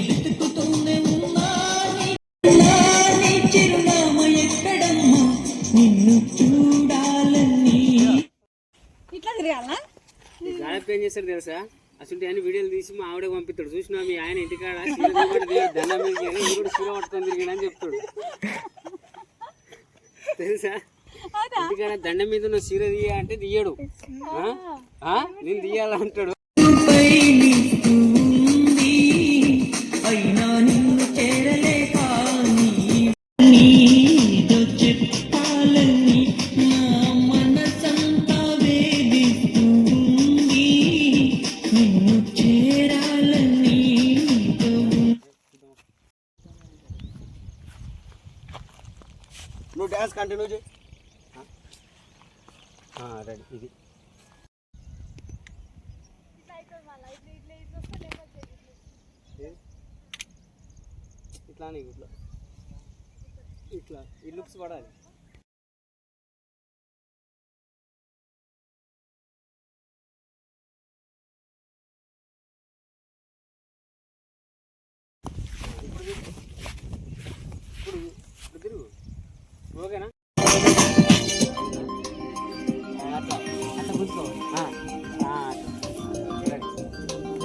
వెతుకుతూనే ఉన్నా నీ- నీ చిరునామా ఎక్కడమ్మా నిన్ను చూడాలని ఇట్లా తిరగాలనా జాగ్రత్త ఏం చేస్తారు తెలుసా? అసలు అన్ని వీడియోలు తీసి మా ఆవిడ పంపిస్తాడు. చూసినా మీ ఆయన ఇంటికాడ దండం కూడా చీర పట్టుకొని తిరిగాడని చెప్తాడు. తెలుసా? ఇంటికాడ దండం మీద ఉన్న చీర తీయ అంటే తీయడు? నేను తీయాలంటాడు. డ్యాన్స్ కంటిన్యూ చేయి. రెడీ ఇది. ఇట్లా నీకు ఇట్లా. ఇట్లా ఈ లుక్స్ పడాలి.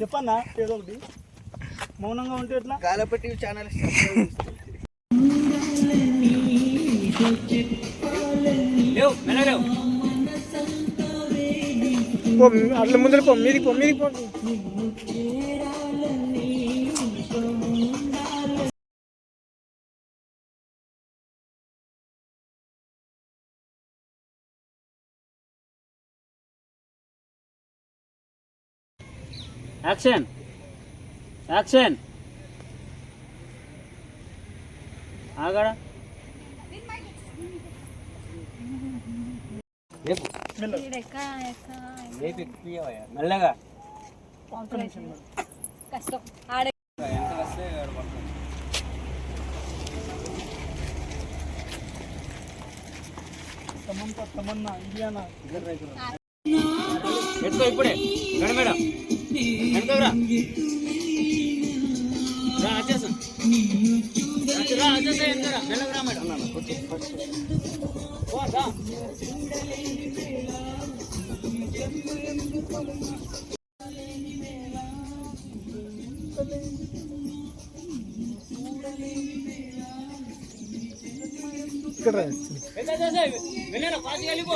చెప్పన్నా? ఏదో ఒకటి. మౌనంగా ఉంటే ఎట్లా? గాలపట్టి ఛానల్ అట్లా ముందర పో మీది పో. మీది పో యాక్షన్ యాక్షన్ ఆగడా రేపు ఎక్క ఎక్క రేపు ఎక్కువయ్యా మెల్లగా కష్టం ఆడే ఎంత వస్తే ఆడ పడుతుంది. తమన్నా తమన్నా ఇండియానా ఎత్తుకో ఇప్పుడే. గడ మేడం. వెనకరా రా వచ్చేసా. రా వచ్చేసా వెనకరా మెల్లగా రా మేడం. పో, రా. ఇక్కడ రా. వెళ్ళరా, వెళ్ళరా, ఫాస్ట్గా వెళ్ళిపో.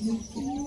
YouTube.